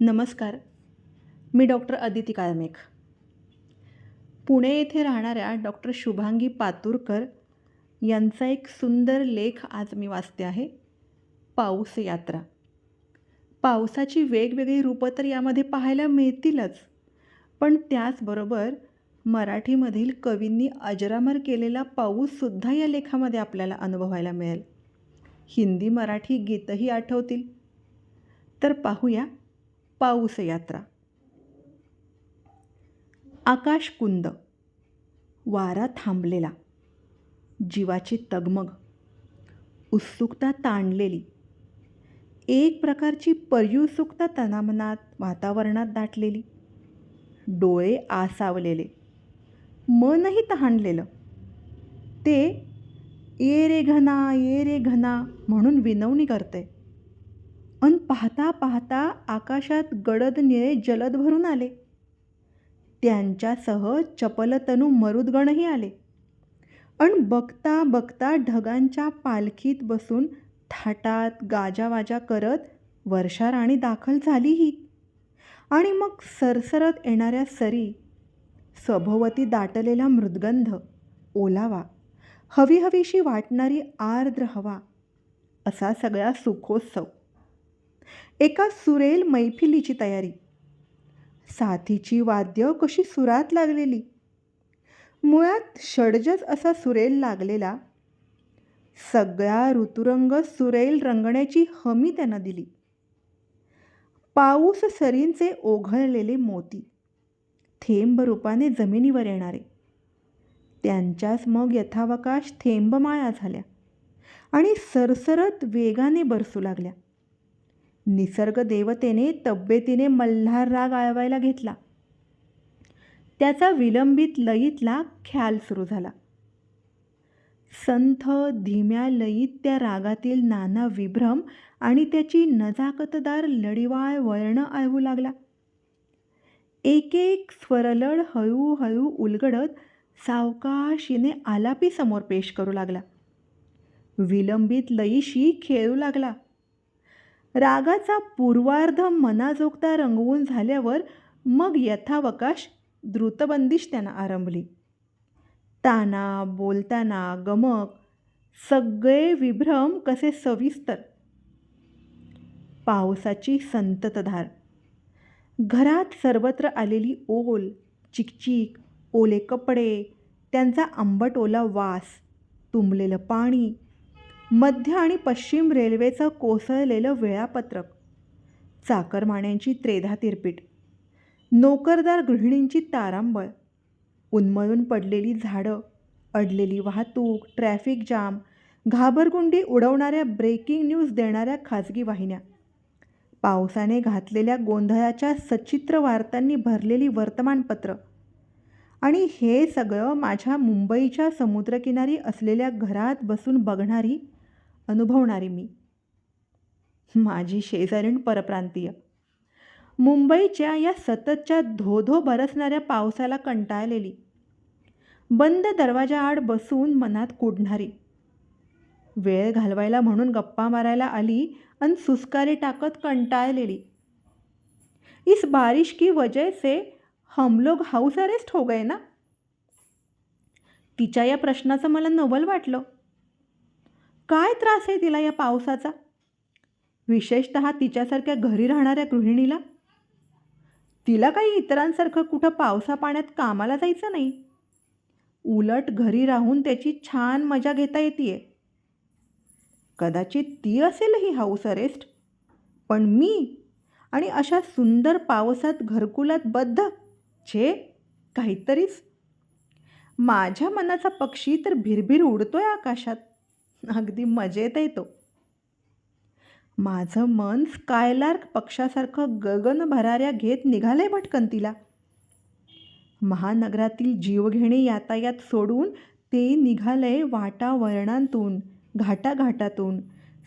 नमस्कार. मी डॉक्टर अदिती काळमेघ. पुणे येथे राहणाऱ्या डॉक्टर शुभांगी पातुरकर यांचा एक सुंदर लेख आज मी वाचते आहे. पाऊस यात्रा. पावसाची वेगवेगळी रूपं तर यामध्ये पाहायला मिळतीलच. पण त्याचबरोबर मराठीमधील कवींनी अजरामर केलेला पाऊससुद्धा या लेखामध्ये आपल्याला अनुभवायला मिळेल. हिंदी मराठी गीतही आठवतील. तर पाहूया. पाऊस यात्रा. आकाशकुंद वारा थांबलेला. जीवाची तगमग. उत्सुकता ताणलेली. एक प्रकारची पर्युत्सुकता तनामनात वातावरणात दाटलेली. डोळे आसावलेले. मनही तहानलेलं. ते ये रे घना ये रे घना म्हणून विनवणी करते. अन पाहता पाहता आकाशात गडद निळे जलद भरून आले. त्यांच्यासह चपलतनू मरुदगणही आले. अन बघता बघता ढगांच्या पालखीत बसून थाटात गाजावाजा करत वर्षाराणी दाखल झालीही. आणि मग सरसरत येणाऱ्या सरी सभोवती दाटलेला मृदगंध ओलावा हवीहवीशी वाटणारी आर्द्र हवा असा सगळा सुखोत्सव. एका सुरेल मैफिलीची तयारी. साथीची वाद्य कशी सुरात लागलेली. मुळात षडजच असा सुरेल लागलेला. सगळा ऋतुरंग सुरेल रंगण्याची हमी त्यानं दिली. पाऊस सरींचे ओघळलेले मोती. थेंब रूपाने जमिनीवर येणारे. त्यांच्याच मग यथावकाश थेंबमाळा झाल्या. आणि सरसरत वेगाने बरसू लागल्या. निसर्ग देवतेने तब्येतीने मल्हार राग आळवायला घेतला. त्याचा विलंबित लयीतला ख्याल सुरू झाला. संथ धीम्या लयीत त्या रागातील नाना विभ्रम आणि त्याची नजाकतदार लढीवाळ वळणं आळवू लागला. एक एक स्वरलढ हळूहळू उलगडत सावकाशीने आलापी समोर पेश करू लागला. विलंबित लयीशी खेळू लागला. रागाचा पूर्वार्ध मनाजोगता रंगवून झाल्यावर मग यथावकाश द्रुतबंदीश त्यानं आरंभली. ताना बोलताना गमक सगळे विभ्रम कसे सविस्तर. पावसाची संततधार. घरात सर्वत्र आलेली ओल चिकचिक ओले कपडे त्यांचा आंबट ओला वास तुंबलेलं पाणी मध्य आणि पश्चिम रेल्वेचं कोसळलेलं वेळापत्रक. चाकरमान्यांची त्रेधा तिरपीट नोकरदार गृहिणींची तारांबळ. उन्मळून पडलेली झाडं अडलेली वाहतूक ट्रॅफिक जाम घाबरगुंडी उडवणाऱ्या ब्रेकिंग न्यूज देणाऱ्या खाजगी वाहिन्या. पावसाने घातलेल्या गोंधळाच्या सचित्र वार्तांनी भरलेली वर्तमानपत्र. आणि हे सगळं माझ्या मुंबईच्या समुद्रकिनारी असलेल्या घरात बसून बघणारी अनुभवणारी मी. माझी शेजारीण परप्रांतीय. मुंबईच्या या सततच्या धोधो बरसणाऱ्या पावसाला कंटाळलेली. बंद दरवाजाआड बसून मनात कुडणारी वेळ घालवायला म्हणून गप्पा मारायला आली आणि सुस्कारी टाकत कंटाळलेली. इस बारिश की वजह से हम लोग हाऊस अरेस्ट हो गए ना? तिच्या या प्रश्नाचं मला नवल वाटलं. काय त्रास आहे तिला या पावसाचा? विशेषत तिच्यासारख्या घरी राहणाऱ्या गृहिणीला? तिला काही इतरांसारखं कुठं पावसा पाण्यात कामाला जायचं नाही. उलट घरी राहून त्याची छान मजा घेता येते कदाचित ती असेल ही हाऊस अरेस्ट. पण मी आणि अशा सुंदर पावसात घरकुलात बद्ध छे काहीतरीच. माझ्या मनाचा पक्षी तर भिरभिर उडतोय आकाशात. अगदी मजेत येतो माझं मन स्कायलार्क पक्षासारखं गगन भराऱ्या घेत निघालंय भटकन तिला. महानगरातील जीवघेणे यातायात सोडून ते निघालंय वाटावरणांतून घाटाघाटातून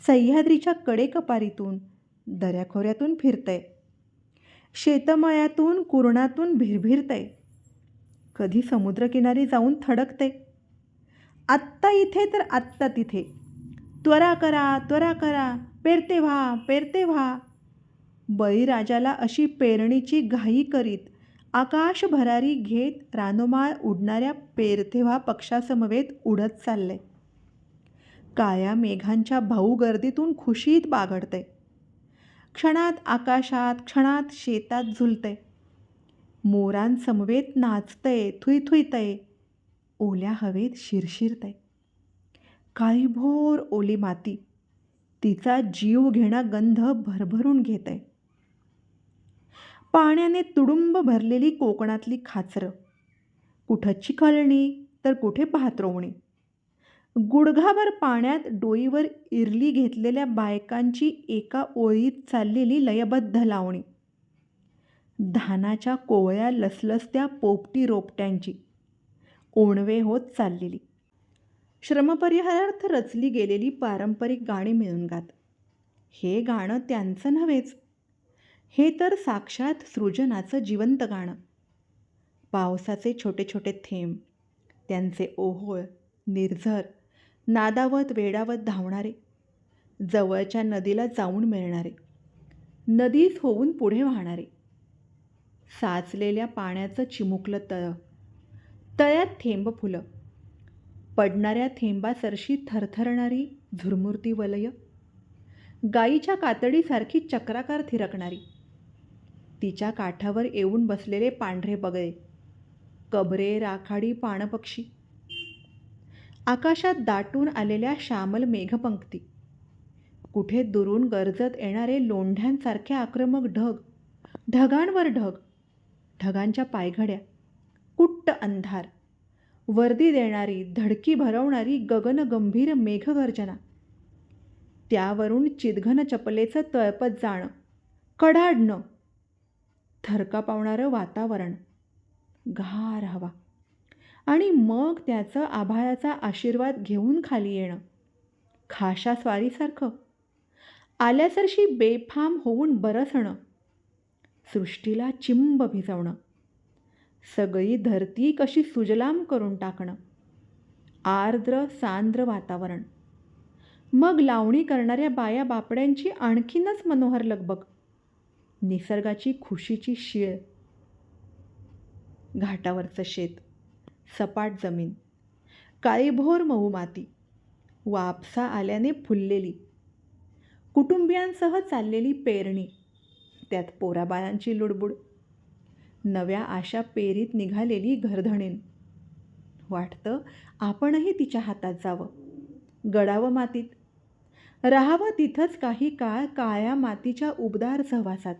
सह्याद्रीच्या कडेकपारीतून दऱ्याखोऱ्यातून फिरतंय. शेतमळ्यातून कुरणातून भिरभिरतंय. कधी समुद्रकिनारी जाऊन थडकते आत्ता इथे तर आत्ता तिथे. त्वरा करा त्वरा करा पेरते व्हा पेरते व्हा. बळीराजाला अशी पेरणीची घाई करीत आकाश भरारी घेत रानोमाळ उडणाऱ्या पेरतेव्हा पक्षासमवेत उडत चालले. काळ्या मेघांच्या भाऊ गर्दीतून खुशीत बागडते. क्षणात आकाशात क्षणात शेतात झुलते. मोरांसमवेत नाचतय थुईथुईतय ओल्या हवेत शिरशिरतय. काळीभोर ओली माती. तिचा जीव घेणा गंध भरभरून घेतय. पाण्याने तुडुंब भरलेली कोकणातली खाचरं. कुठं चिखलणी तर कुठे भातरोवणी गुडघाभर पाण्यात डोईवर इरली घेतलेल्या बायकांची एका ओळीत चाललेली लयबद्ध लावणी. धानाच्या कोवळ्या लसलसत्या पोपटी रोपट्यांची. ओणवे होत चाललेली. श्रमपरिहारार्थ रचली गेलेली पारंपरिक गाणी मिळून गात. हे गाणं त्यांचं नव्हेच. हे तर साक्षात सृजनाचं जिवंत गाणं. पावसाचे छोटे छोटे थेंब त्यांचे ओहोळ निर्झर नादावत वेडावत धावणारे जवळच्या नदीला जाऊन मिळणारे नदीच होऊन पुढे वाहणारे. साचलेल्या पाण्याचं चिमुकलं तळं तळ्यात थेंब फुलं. पडणाऱ्या थेंबासरशी थरथरणारी झुरमुरती वलय. गाईच्या कातडीसारखी चक्राकार थिरकणारी. तिच्या काठावर येऊन बसलेले पांढरे बगळे. कबरे राखाडी पाणपक्षी. आकाशात दाटून आलेल्या श्यामल मेघपंक्ती. कुठे दुरून गरजत येणारे लोंढ्यांसारखे आक्रमक ढग. ढगांवर ढग. ढगांच्या पायघड्या. कुट्ट अंधार. वर्दी देणारी धडकी भरवणारी गगनगंभीर मेघगर्जना. त्यावरून चिदघन चपलेचं तळपत जाणं. कडाडणं थरका पावणारं वातावरण. गार हवा. आणि मग त्याचं आभाळाचा आशीर्वाद घेऊन खाली येणं. खाशा स्वारीसारखं. आल्यासरशी बेफाम होऊन बरसणं. सृष्टीला चिंब भिजवणं. सगळी धरती कशी सुजलाम करून टाकणं? आर्द्र सांद्र वातावरण. मग लावणी करणाऱ्या बाया बापड्यांची आणखीनच मनोहर लगबग. निसर्गाची खुशीची शीळ. घाटावरचं शेत. सपाट जमीन. काळीभोर मऊ माती वापसा आल्याने फुललेली. कुटुंबियांसह चाललेली पेरणी. त्यात पोराबाळांची लुडबुड. नव्या आशा पेरीत निघालेली घरधणीन. वाटतं आपणही तिच्या हातात जावं. गडावं मातीत. राहावं तिथंच काही काळ काळ्या मातीच्या उबदार सहवासात.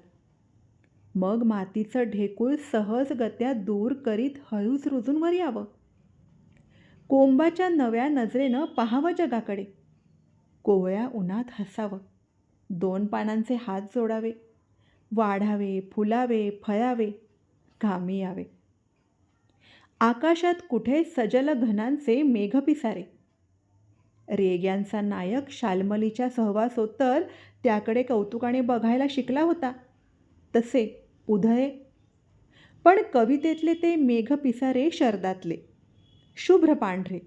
मग मातीचं ढेकूळ सहजगत्या दूर करीत हळूच रुजून वर यावं. कोंबाच्या नव्या नजरेनं पाहावं जगाकडे. कोवळ्या उन्हात हसावं. दोन पानांचे हात जोडावे. वाढावे फुलावे फळावे. घामी यावे. आकाशात कुठे सजल घनांचे मेघ पिसारे. रेग्यांचा नायक शालमलीच्या सहवासोत्तर त्याकडे कौतुकाने बघायला शिकला होता. तसे उदय. पण कवितेतले ते मेघ पिसारे शरदातले. शुभ्र पांढरे.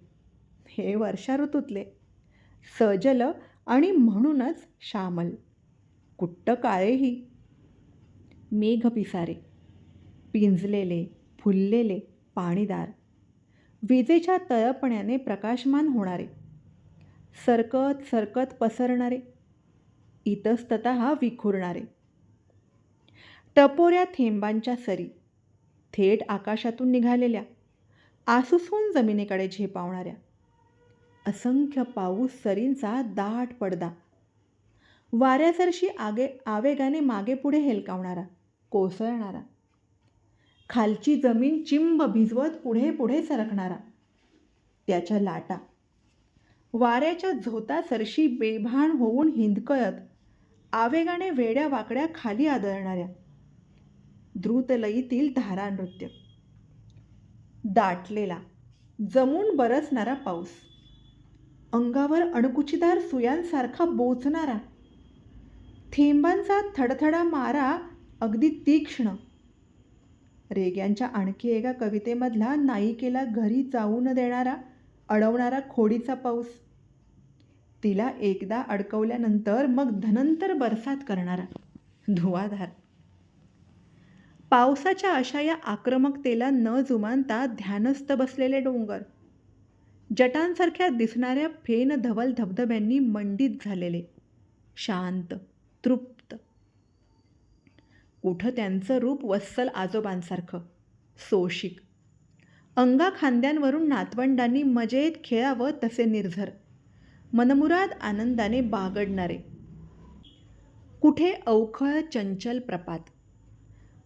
हे वर्षा ऋतूतले. सजल आणि म्हणूनच श्यामल कुट्ट काळेही. मेघ पिसारे. पिंजलेले फुललेले पाणीदार. विजेच्या तळपण्याने प्रकाशमान होणारे. सरकत सरकत पसरणारे. इतस्तत विखुरणारे. टपोऱ्या थेंबांच्या सरी. थेट आकाशातून निघालेल्या. आसुसून जमिनीकडे झेपावणाऱ्या. असंख्य पाऊस सरींचा दाट पडदा. वाऱ्यासरशी आगे आवेगाने मागे पुढे हेलकावणारा कोसळणारा. खालची जमीन चिंब भिजवत पुढे पुढे सरकणारा. त्याच्या लाटा. वाऱ्याच्या झोतासरशी बेभान होऊन हिंदकळत आवेगाने वेड्या वाकड्या खाली आदळणाऱ्या. द्रुतलयीतील धारा नृत्य. दाटलेला जमून बरसणारा पाऊस. अंगावर अणकुचीदार सुयांसारखा बोचणारा. थेंबांचा थडथडा मारा अगदी तीक्ष्ण. रेग्यांच्या आणखी एका कवितेमधला नायिकेला घरी जाऊ न देणारा अडवणारा खोडीचा पाऊस. तिला एकदा अडकवल्यानंतर मग धनंतर बरसात करणारा धुवाधार. पावसाच्या अशा या आक्रमकतेला न जुमानता ध्यानस्थ बसलेले डोंगर. जटांसारख्या दिसणाऱ्या फेन धवल धबधब्यांनी मंडित झालेले. शांत तृप्त कुठं त्यांचं रूप वत्सल आजोबांसारखं. सोशिक. अंगा खांद्यांवरून नातवंडांनी मजेत खेळावं तसे निर्झर. मनमुराद आनंदाने बागडणारे. कुठे अवखळ चंचल प्रपात.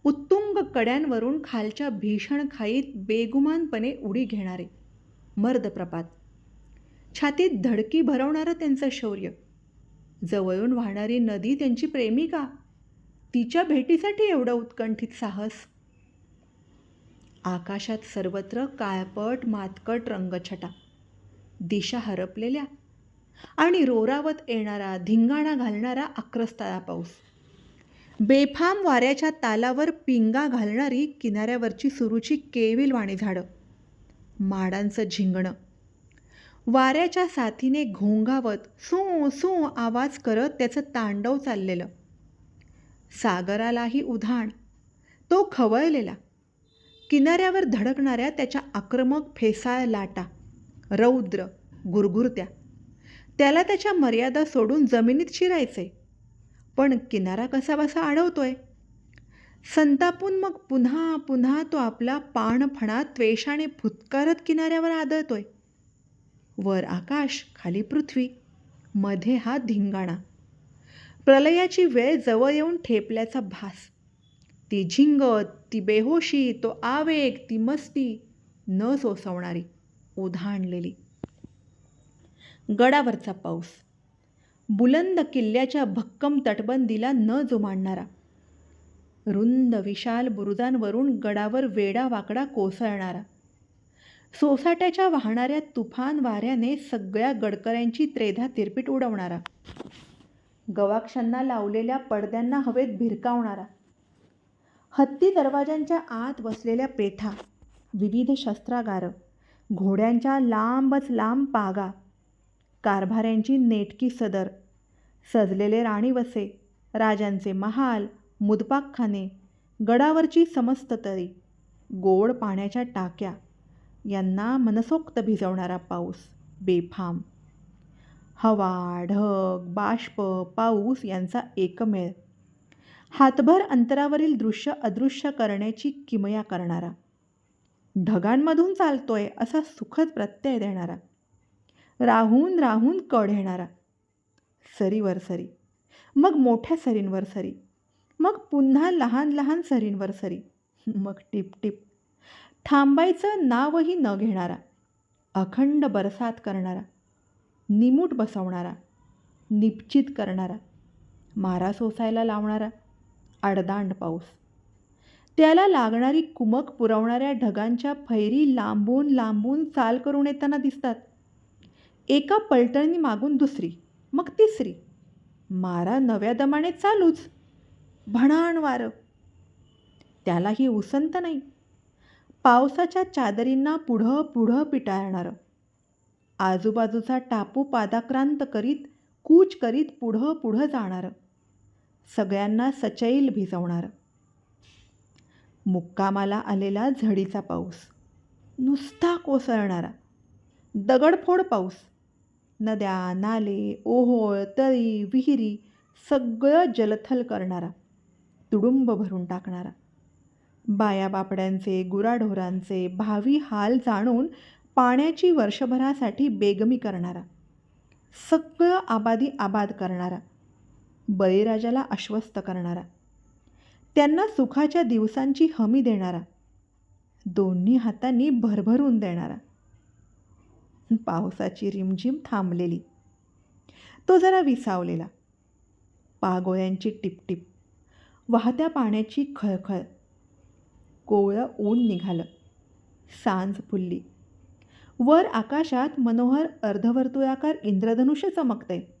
उत्तुंग कड्यांवरून खालच्या भीषण खाईत बेगुमानपणे उडी घेणारे. मर्द प्रपात. छातीत धडकी भरवणारं त्यांचं शौर्य. जवळून वाहणारी नदी त्यांची प्रेमिका. तिच्या भेटीसाठी एवढं उत्कंठित साहस? आकाशात सर्वत्र काळपट मातकट रंगछटा. दिशा हरपलेल्या आणि रोरावत येणारा धिंगाणा घालणारा आक्रस्ताळा पाऊस. बेफाम वाऱ्याच्या तालावर पिंगा घालणारी किनाऱ्यावरची सुरूची केविलवाणी झाडं. माडांचं झिंगणं. वाऱ्याच्या साथीने घोंगावत सू सू आवाज करत त्याचं तांडव चाललेलं. सागरालाही उधाण. तो खवळलेला. किनाऱ्यावर धडकणाऱ्या त्याच्या आक्रमक फेसाळ लाटा रौद्र गुरगुरत्या. त्याला त्याच्या मर्यादा सोडून जमिनीत शिरायचे पण किनारा कसा बसा अडवतोय संतापून मग पुन्हा पुन्हा तो आपला पाणफणा त्वेषाने फुतकारत किनाऱ्यावर आदळतोय. वर आकाश खाली पृथ्वी मध्ये हा धिंगाणा. प्रलयाची वेळ जवळ येऊन ठेपल्याचा भास. ती झिंगत ती बेहोशी तो आवेग ती मस्ती न सोसवणारी ओधाणलेली गडावरचा पाऊस. बुलंद किल्ल्याच्या भक्कम तटबंदीला न जुमानणारा. रुंद विशाल बुरुजांवरून गडावर वेडा वाकडा कोसळणारा. सोसाट्याच्या वाहणाऱ्या तुफान वाऱ्याने सगळ्या गडकऱ्यांची त्रेधा तिरपीट उडवणारा. गवाक्षांना लावलेल्या पडद्यांना हवेत भिरकावणारा. हत्ती दरवाजांच्या आत बसलेल्या पेठा विविध शस्त्रागारं घोड्यांच्या लांबच लांब पागा कारभाऱ्यांची नेटकी सदर सजलेले राणीवसे राजांचे महाल मुदपाकखाने गडावरची समस्त तरी गोड पाण्याच्या टाक्या यांना मनसोक्त भिजवणारा पाऊस बेफाम. हवा ढग बाष्प पाऊस यांचा एकमेळ. हातभर अंतरावरील दृश्य अदृश्य करण्याची किमया करणारा. ढगांमधून चालतोय असा सुखद प्रत्यय देणारा. राहून राहून कड येणारा. सरीवर सरी. मग मोठ्या सरींवर सरी. मग पुन्हा लहान लहान सरींवर सरी. मग टिप टिप. थांबायचं नावही न घेणारा. अखंड बरसात करणारा. निमूट बसवणारा निश्चित करणारा मारा सोसायला लावणारा आडदांड पाऊस. त्याला लागणारी कुमक पुरवणाऱ्या ढगांच्या फैरी लांबून लांबून चाल करून येताना दिसतात. एका पलटणी मागून दुसरी मग तिसरी. मारा नव्या दमाने चालूच. भणाण वारं. त्यालाही उसंत नाही. पावसाच्या चादरींना पुढं पुढं पिटाळणारं. आजूबाजूचा टापू पादाक्रांत करीत कूच करीत पुढं पुढं जाणारं. सगळ्यांना सचैल भिजवणारं. मुक्कामाला आलेला झडीचा पाऊस. नुसता कोसळणारा. दगडफोड पाऊस. नद्या नाले ओहोळ तळी विहिरी सगळं जलथल करणारा. तुडुंब भरून टाकणारा. बाया बापड्यांचे गुराढोरांचे भावी हाल जाणून पाण्याची वर्षभरासाठी बेगमी करणारा. सगळं आबादी आबाद करणारा. बळीराजाला आश्वस्त करणारा. त्यांना सुखाच्या दिवसांची हमी देणारा. दोन्ही हातांनी भरभरून देणारा. पावसाची रिमझिम थांबलेली. तो जरा विसावलेला. पागोळ्यांची टिपटिप. वाहत्या पाण्याची खळखळ. कोवळं ऊन निघालं. सांज फुलली. वर आकाशात मनोहर अर्धवर्तुळाकार इंद्रधनुष्य चमकते.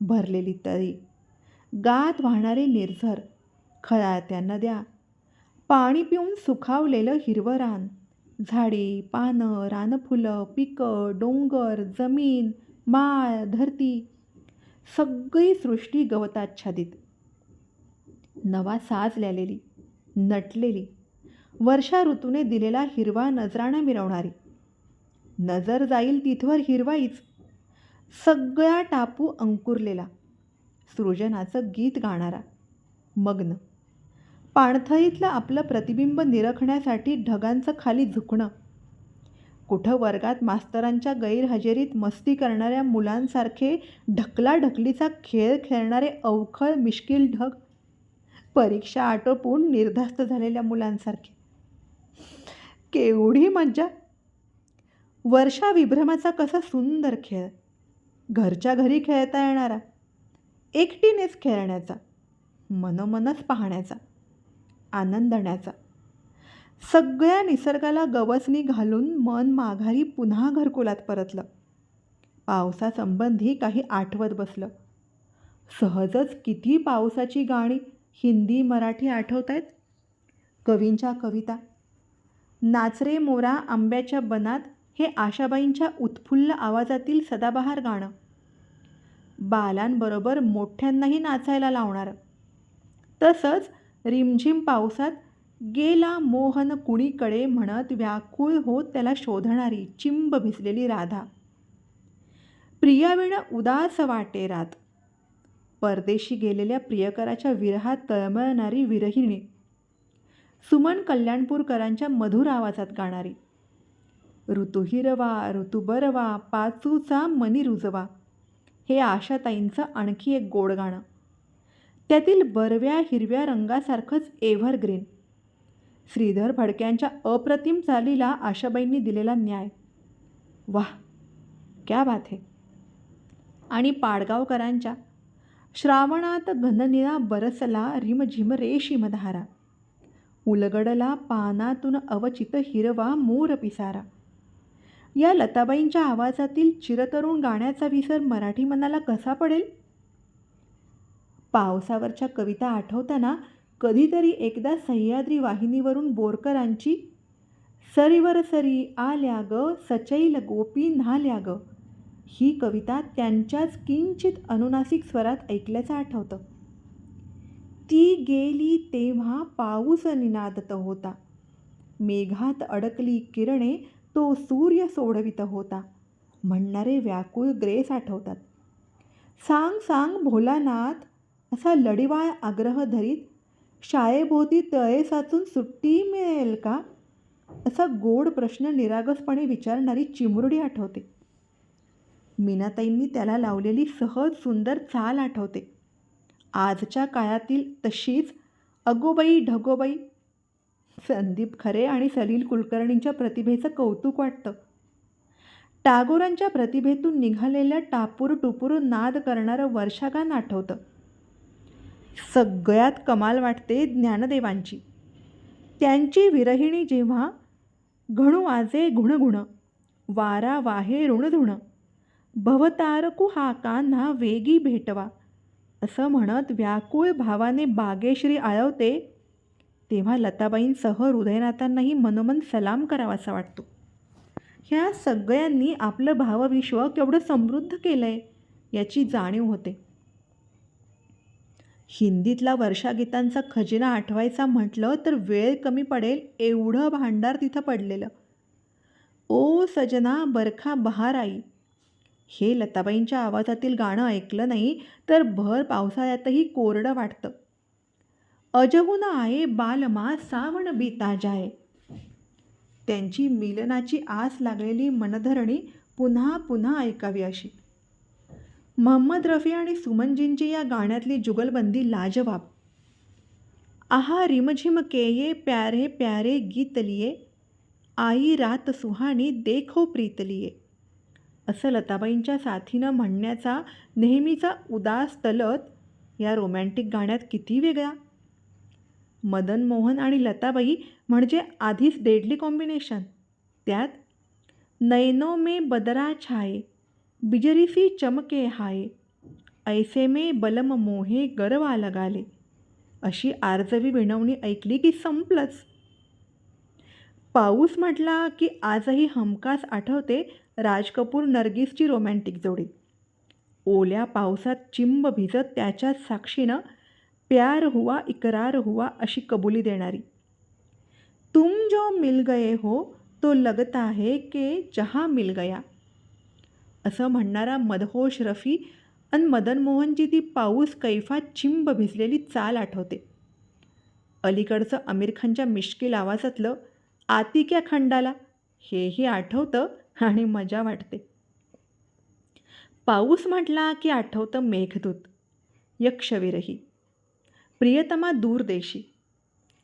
भरलेली तळी गात वाहणारे निर्झर खळाळत्या नद्या पाणी पिऊन सुखावलेलं हिरवं रान झाडी पानं रानफुलं पिकं डोंगर जमीन माळ धरती सगळी सृष्टी गवताच्छादित. नवा साज ल्यालेली नटलेली वर्षा ऋतूने दिलेला हिरवा नजराणा मिरवणारी. नजर जाईल तिथवर हिरवाईच. सगळा टापू अंकुरलेला. सृजनाचं गीत गाणारा. मग्न. पाणथळीतलं आपलं प्रतिबिंब निरखण्यासाठी ढगांचं खाली झुकणं. कुठं वर्गात मास्तरांच्या गैरहजेरीत मस्ती करणाऱ्या मुलांसारखे ढकलाढकलीचा खेळ खेळणारे अवखळ मिश्किल ढग. परीक्षा आटोपून निर्धास्त झालेल्या मुलांसारखे. केवढी मज्जा. वर्षा विभ्रमाचा कसा सुंदर खेळ. घरच्या घरी खेळता येणारा. एकटीनेच खेळण्याचा. मनोमनच पाहण्याचा. आनंदण्याचा. सगळ्या निसर्गाला गवसणी घालून मन माघारी पुन्हा घरकुलात परतलं. पावसासंबंधी काही आठवत बसलं. सहजच किती पावसाची गाणी हिंदी मराठी आठवत आहेत कवींच्या कविता. नाचरे मोरा आंब्याच्या बनात हे आशाबाईंच्या उत्फुल्ल आवाजातील सदाबहार गाणं. बालांबरोबर मोठ्यांनाही नाचायला लावणारं. तसंच रिमझिम पावसात गेला मोहन कुणीकडे म्हणत व्याकुळ होत त्याला शोधणारी चिंब भिजलेली राधा. प्रियाविण उदास वाटे रात. परदेशी गेलेल्या प्रियकराच्या विरहात तळमळणारी विरहिणी. सुमन कल्याणपूरकरांच्या मधुर आवाजात गाणारी. ऋतू हिरवा ऋतू बरवा पाचूचा मनी रुजवा. हे आशाताईंचं आणखी एक गोड गाणं. त्यातील बरव्या हिरव्या रंगासारखंच एव्हरग्रीन श्रीधर फडक्यांच्या अप्रतिम चालीला आशाबाईंनी दिलेला न्याय. वाह क्या बात आहे आणि पाडगावकरांच्या श्रावणात घननिळा बरसला रिमझिम रेशीमधारा. उलगडला पानातून अवचित हिरवा मोर पिसारा. या लताबाईंच्या आवाजातील चिरतरुण गाण्याचा विसर मराठी मनाला कसा पडेल? पावसावरच्या कविता आठवताना कधीतरी एकदा सह्याद्री वाहिनीवरून बोरकरांची सरीवर सरी आल्या ग सचैल गोपी न्हाल्या ग. ही कविता त्यांच्याच किंचित अनुनासिक स्वरात ऐकल्याचं आठवतं. ती गेली तेव्हा पाऊस निनादत होता. मेघात अडकली किरणे तो सूर्य सोडवित होता. म्हणणारे व्याकुळ ग्रेस आठवतात. सांग सांग भोलानाथ असा लढीवाळ आग्रह धरीत शाळेभोवती तळे साचून सुट्टी मिळेल का? असा गोड प्रश्न निरागसपणे विचारणारी चिमुरडी आठवते. मीनाताईंनी त्याला लावलेली सहज सुंदर चाल आठवते. आजच्या काळातील तशीच अगोबाई ढगोबाई संदीप खरे आणि सलील कुलकर्णींच्या प्रतिभेचं कौतुक वाटतं. टागोरांच्या प्रतिभेतून निघालेल्या टापूर टुपूर नाद करणारं वर्षागान आठवतं. सगळ्यात कमाल वाटते ज्ञानदेवांची. त्यांची विरहिणी जेव्हा घणू आजे गुणगुण वारा वाहे ऋणधुण भवतारकू हा कान्हा वेगी भेटवा असं म्हणत व्याकुळ भावाने बागेश्री आळवते तेव्हा लताबाईंसह हृदयनाथांनाही मनोमन सलाम करावासा वाटतो. ह्या सगळ्यांनी आपलं भावविश्व केवढं समृद्ध केलं आहे याची जाणीव होते. हिंदीतला वर्षागीतांचा खजिना आठवायचा म्हटलं तर वेळ कमी पडेल एवढं भांडार तिथं पडलेलं. ओ सजना बरखा बहार आई. हे लताबाईंच्या आवाजातील गाणं ऐकलं नाही तर भर पावसाळ्यातही कोरडं वाटतं. अजगुना आहे बालमा सावण बीता जाय. त्यांची मिलनाची आस लागलेली मनधरणी पुन्हा पुन्हा ऐकावी अशी. महम्मद रफी आणि सुमनजींची या गाण्यातली जुगलबंदी लाजवाब. आहा रिमझिम केये प्यारे प्यारे गीत लिये. आई रात सुहाणी देखो प्रीतलिये असं लताबाईंच्या साथीनं म्हणण्याचा नेहमीचा उदास तलत या रोमॅन्टिक गाण्यात किती वेगळा? मदन मोहन आणि लताबाई म्हणजे आधीच डेडली कॉम्बिनेशन त्यात नैनो मे बदरा छाये बिजरीसी चमके हाये ऐसे मे बलम मोहे गरवा लगाले अशी आर्जवी विणवणी ऐकली की संपलंच. पाऊस म्हटला की आजही हमखास आठवते राज कपूर नर्गिसची रोमॅन्टिक जोडी. ओल्या पावसात चिंब भिजत त्याच्याच साक्षीनं प्यार हुआ इकरार हुआ अशी कबुली देणारी. तुम जो मिल गए हो तो लगता है के जहा मिल गया. असं म्हणणारा मदहोश रफी आणि मदन मोहनची ती पाऊस कैफात चिंब भिजलेली चाल आठवते. अलीकडचं आमिर खानच्या मिश्किल आवाजातलं आतिक्या खंडाला हेही आठवतं आणि मजा वाटते. पाऊस म्हटला की आठवतं मेघदूत यक्षविरही. प्रियतमा दूरदेशी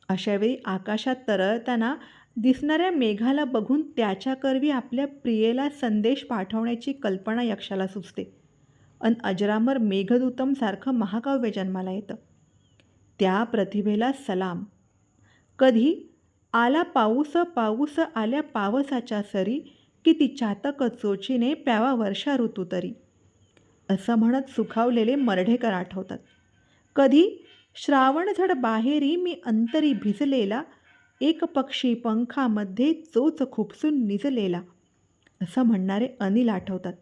अशावेळी आकाशात तरळताना दिसणाऱ्या मेघाला बघून त्याच्याकरवी आपल्या प्रियेला संदेश पाठवण्याची कल्पना यक्षाला सुचते. अन अजरामर मेघदूतमसारखं महाकाव्य जन्माला येतं. त्या प्रतिभेला सलाम. कधी आला पाऊस पाऊस आल्या पावसाच्या सरी की ती चातक चोचीने प्यावा वर्षा ऋतू तरी. असं म्हणत सुखावलेले मर्ढेकर आठवतात. कधी श्रावणझड बाहेरी मी अंतरी भिजलेला एक पक्षी पंखामध्ये चोच खुपसून निजलेला असं म्हणणारे अनिल आठवतात.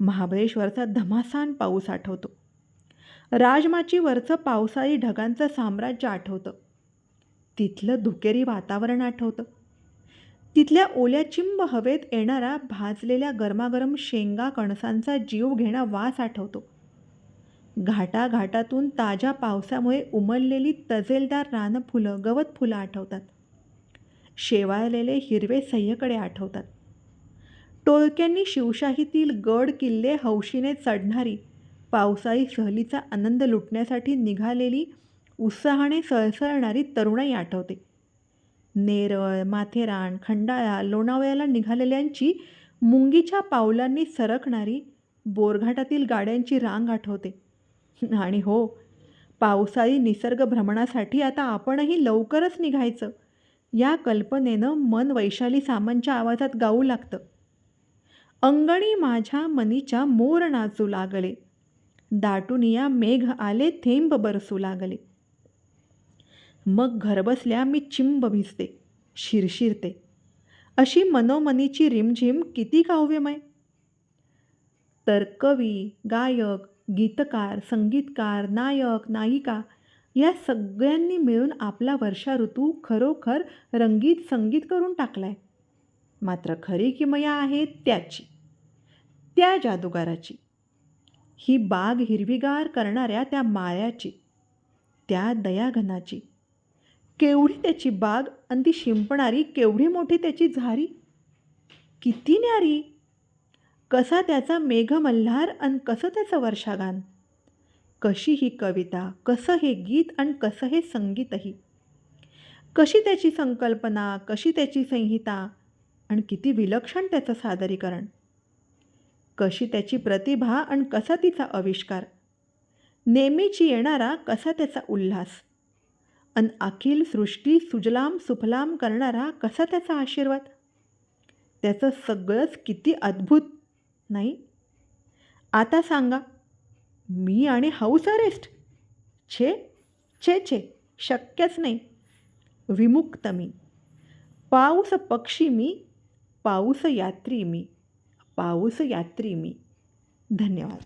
महाबळेश्वरचा धमासान पाऊस आठवतो. राजमाचीवरचं पावसाळी ढगांचं साम्राज्य आठवतं. तिथलं धुकेरी वातावरण आठवतं. तिथल्या ओल्या चिंब हवेत येणारा भाजलेल्या गरमागरम शेंगा कणसांचा जीव घेणा वास आठवतो. घाटाघाटातून ताज्या पावसामुळे उमललेली तजेलदार रानफुलं गवत फुलं आठवतात. शेवाळलेले हिरवे सह्यकडे आठवतात. टोळक्यांनी शिवशाहीतील गड किल्ले हौशीने चढणारी पावसाळी सहलीचा आनंद लुटण्यासाठी निघालेली उत्साहाने सळसळणारी तरुणाई आठवते. नेरळ माथेरान खंडाळा लोणावळ्याला निघालेल्यांची मुंगीच्या पावलांनी सरकणारी बोरघाटातील गाड्यांची रांग आठवते. आणि हो पावसाळी निसर्ग भ्रमणासाठी आता आपणही लवकरच निघायचं. या कल्पनेनं मन वैशाली सामंतच्या आवाजात गाऊ लागतं. अंगणी माझ्या मनीच्या मोर नाचू लागले. दाटुनिया मेघ आले थेंब बरसू लागले. मग घरबसल्या मी चिंब भिजते शिरशिरते. अशी मनोमनीची रिमझिम किती काव्यमय. तर कवी गायक गीतकार संगीतकार नायक नायिका या सगळ्यांनी मिळून आपला वर्षा ऋतू खरोखर रंगीत संगीत करून टाकला आहे मात्र खरी किमया आहे त्याची त्या जादूगाराची. ही बाग हिरवीगार करणाऱ्या त्या माळ्याची त्या दयाघनाची. केवढी त्याची बाग आणि ती शिंपणारी केवढी मोठी त्याची झारी. किती न्यारी. कसा त्याचा मेघमल्हार आणि कसं त्याचं वर्षागान? कशी ही कविता कसं हे गीत आणि कसं हे संगीतही? कशी त्याची संकल्पना कशी त्याची संहिता? आणि किती विलक्षण त्याचं सादरीकरण? कशी त्याची प्रतिभा आणि कसा तिचा आविष्कार? नेहमीची येणारा कसा त्याचा उल्हास? अन अखिल सृष्टी सुजलाम सुफलाम करणारा कसा त्याचा आशीर्वाद? त्याचं सगळंच किती अद्भुत नाही? आता सांगा. मी आणि हाऊस अरेस्ट? छे छे छे. शक्यच नाही. विमुक्त मी. पाऊस पक्षी मी पाऊस यात्री मी. पाऊस यात्री मी. धन्यवाद.